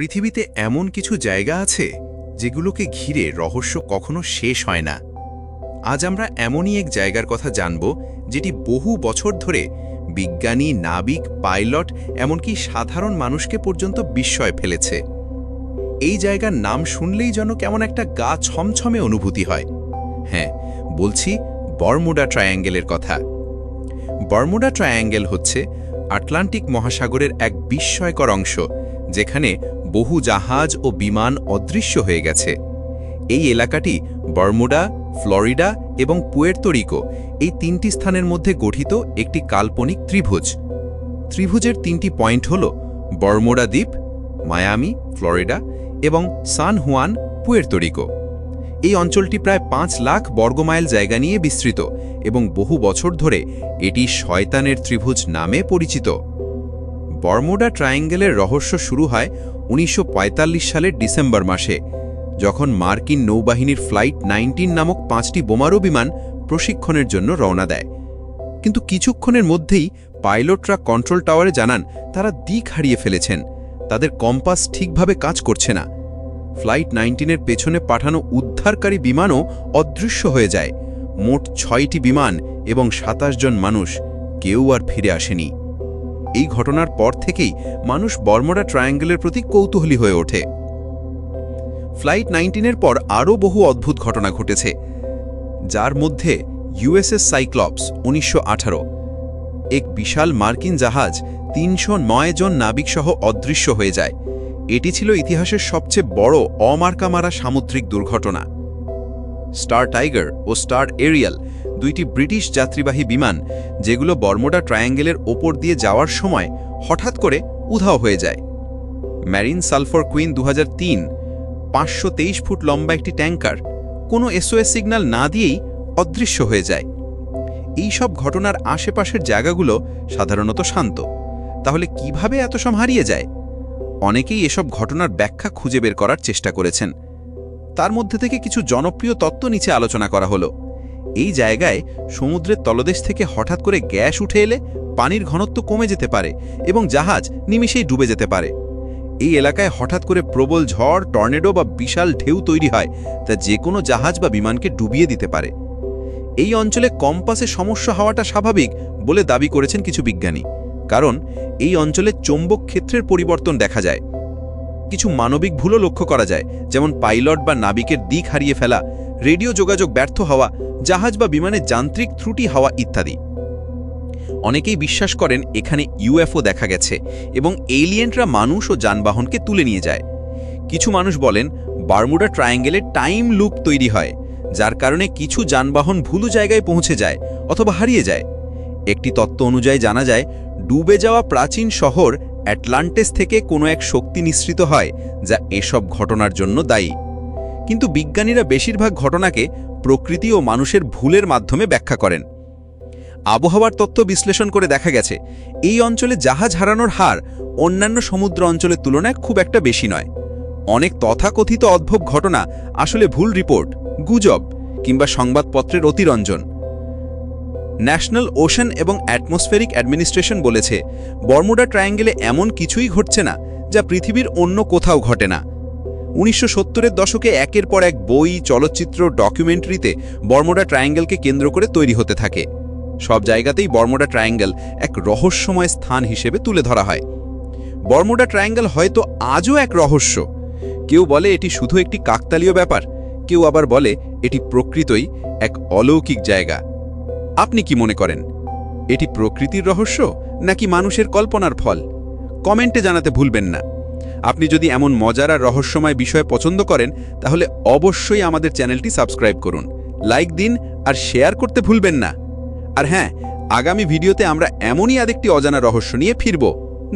পৃথিবীতে এমন কিছু জায়গা আছে যেগুলোকে ঘিরে রহস্য কখনো শেষ হয় না। আজ আমরা এমনই এক জায়গার কথা জানব যেটি বহু বছর ধরে বিজ্ঞানী, নাবিক, পাইলট, এমনকি সাধারণ মানুষকে পর্যন্ত বিস্ময় ফেলেছে। এই জায়গার নাম শুনলেই যেন কেমন একটা গা ছমছমে অনুভূতি হয়। হ্যাঁ বলছি বর্মুডা ট্রায়াঙ্গেলের কথা। বর্মুডা ট্রায়াঙ্গেল হচ্ছে আটলান্টিক মহাসাগরের এক বিস্ময়কর অংশ, যেখানে বহু জাহাজ ও বিমান অদৃশ্য হয়ে গেছে। এই এলাকাটি বর্মুডা, ফ্লোরিডা এবং পুয়ের্তোরিকো এই তিনটি স্থানের মধ্যে গঠিত একটি কাল্পনিক ত্রিভুজ। ত্রিভুজের তিনটি পয়েন্ট হল বর্মোডা দ্বীপ, মায়ামি, ফ্লোরিডা এবং সান হুয়ান পুয়ের্তোরিকো এই অঞ্চলটি প্রায় পাঁচ লাখ বর্গমাইল জায়গা নিয়ে বিস্তৃত এবং বহু বছর ধরে এটি শয়তানের ত্রিভুজ নামে পরিচিত। বর্মোডা ট্রায়াঙ্গেলের রহস্য শুরু হয় উনিশশো পঁয়তাল্লিশ সালের ডিসেম্বর মাসে, যখন মার্কিন নৌবাহিনীর ফ্লাইট নাইনটিন নামক পাঁচটি বোমারু বিমান প্রশিক্ষণের জন্য রওনা দেয়। কিন্তু কিছুক্ষণের মধ্যেই পাইলটরা কন্ট্রোল টাওয়ারে জানান, তারা দিক হারিয়ে ফেলেছেন। তাদের কম্পাস ঠিকভাবে কাজ করছে না। ফ্লাইট নাইনটিনের পেছনে পাঠানো উদ্ধারকারী বিমানও অদৃশ্য হয়ে যায়। মোট ছয়টি বিমান এবং সাতাশ জন মানুষ কেউ আর ফিরে আসেনি। এই ঘটনার পর থেকেই মানুষ বর্মরা ট্রায়াঙ্গেলের প্রতি কৌতূহলী হয়ে ওঠে। ফ্লাইট নাইনটিনের পর আরও বহু অদ্ভুত ঘটনা ঘটেছে, যার মধ্যে ইউএসএস সাইক্লপস উনিশশো এক বিশাল মার্কিন জাহাজ তিনশো নয় জন নাবিকসহ অদৃশ্য হয়ে যায়। এটি ছিল ইতিহাসের সবচেয়ে বড় অমার্কা মারা সামুদ্রিক দুর্ঘটনা। স্টার টাইগার ও স্টার এরিয়াল, দুইটি ব্রিটিশ যাত্রীবাহী বিমান, যেগুলো বর্মোডা ট্রায়াঙ্গেলের ওপর দিয়ে যাওয়ার সময় হঠাৎ করে উধাও হয়ে যায়। ম্যারিন সালফার কুইন দু পাঁচশো ফুট লম্বা একটি ট্যাঙ্কার, কোনো এসওএস সিগন্যাল না দিয়েই অদৃশ্য হয়ে যায়। এই সব ঘটনার আশেপাশের জায়গাগুলো সাধারণত শান্ত। তাহলে কীভাবে এত সব হারিয়ে যায়? অনেকেই এসব ঘটনার ব্যাখ্যা খুঁজে বের করার চেষ্টা করেছেন। তার মধ্যে থেকে কিছু জনপ্রিয় তত্ত্ব নিচে আলোচনা করা হলো। এই জায়গায় সমুদ্রের তলদেশ থেকে হঠাৎ করে গ্যাস উঠে এলে পানির ঘনত্ব কমে যেতে পারে এবং জাহাজ নিমিষেই ডুবে যেতে পারে। এই এলাকায় হঠাৎ করে প্রবল ঝড়, টর্নেডো বা বিশাল ঢেউ তৈরি হয় তা যে কোনো জাহাজ বা বিমানকে ডুবিয়ে দিতে পারে। এই অঞ্চলে কম্পাসে সমস্যা হওয়াটা স্বাভাবিক বলে দাবি করেছেন কিছু বিজ্ঞানী। কারণ এই অঞ্চলে চৌম্বক ক্ষেত্রের পরিবর্তন দেখা যায়। কিছু মানবিক ভুলও লক্ষ্য করা যায়। যেমন পাইলট বা নাবিকের দিক হারিয়ে ফেলা, রেডিও যোগাযোগ ব্যর্থ হওয়া, জাহাজ বা বিমানের যান্ত্রিক ত্রুটি হওয়া ইত্যাদি। অনেকেই বিশ্বাস করেন এখানে ইউএফও দেখা গেছে এবং এলিয়েন্টরা মানুষ ও যানবাহনকে তুলে নিয়ে যায়। কিছু মানুষ বলেন, বারমুডা ট্রায়াঙ্গেলে টাইম লুপ তৈরি হয়, যার কারণে কিছু যানবাহন ভুলু জায়গায় পৌঁছে যায় অথবা হারিয়ে যায়। একটি তত্ত্ব অনুযায়ী জানা যায়, ডুবে যাওয়া প্রাচীন শহর অ্যাটলান্টিস থেকে কোনো এক শক্তি নিঃসৃত হয় যা এসব ঘটনার জন্য দায়ী। কিন্তু বিজ্ঞানীরা বেশিরভাগ ঘটনাকে প্রকৃতি ও মানুষের ভুলের মাধ্যমে ব্যাখ্যা করেন। আবহাওয়ার তথ্য বিশ্লেষণ করে দেখা গেছে, এই অঞ্চলে জাহাজ হারানোর হার অন্যান্য সমুদ্র অঞ্চলের তুলনায় খুব একটা বেশি নয়। অনেক তথাকথিত অদ্ভব ঘটনা আসলে ভুল রিপোর্ট, গুজব কিংবা সংবাদপত্রের অতিরঞ্জন। ন্যাশনাল ওশান এবং অ্যাটমসফেরিক অ্যাডমিনিস্ট্রেশন বলেছে, বর্মুডা ট্রায়াঙ্গেলে এমন কিছুই ঘটছে না যা পৃথিবীর অন্য কোথাও ঘটে না। উনিশশো সত্তরের দশকে একের পর এক বই, চলচ্চিত্র, ডকুমেন্টারিতে বর্মোডা ট্রায়াঙ্গেলকে কেন্দ্র করে তৈরি হতে থাকে। সব জায়গাতেই বর্মোডা ট্রায়াঙ্গেল এক রহস্যময় স্থান হিসেবে তুলে ধরা হয়। বর্মোডা ট্রায়াঙ্গেল হয়তো আজও এক রহস্য। কেউ বলে এটি শুধু একটি কাকতালীয় ব্যাপার, কেউ আবার বলে এটি প্রকৃতই এক অলৌকিক জায়গা। আপনি কি মনে করেন? এটি প্রকৃতির রহস্য নাকি মানুষের কল্পনার ফল? কমেন্টে জানাতে ভুলবেন না। আপনি যদি এমন মজার আর রহস্যময় বিষয় পছন্দ করেন, তাহলে অবশ্যই আমাদের চ্যানেলটি সাবস্ক্রাইব করুন, লাইক দিন আর শেয়ার করতে ভুলবেন না। আর হ্যাঁ আগামী ভিডিওতে আমরা এমনই আরেকটি অজানা রহস্য নিয়ে ফিরব।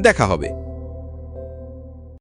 দেখা হবে।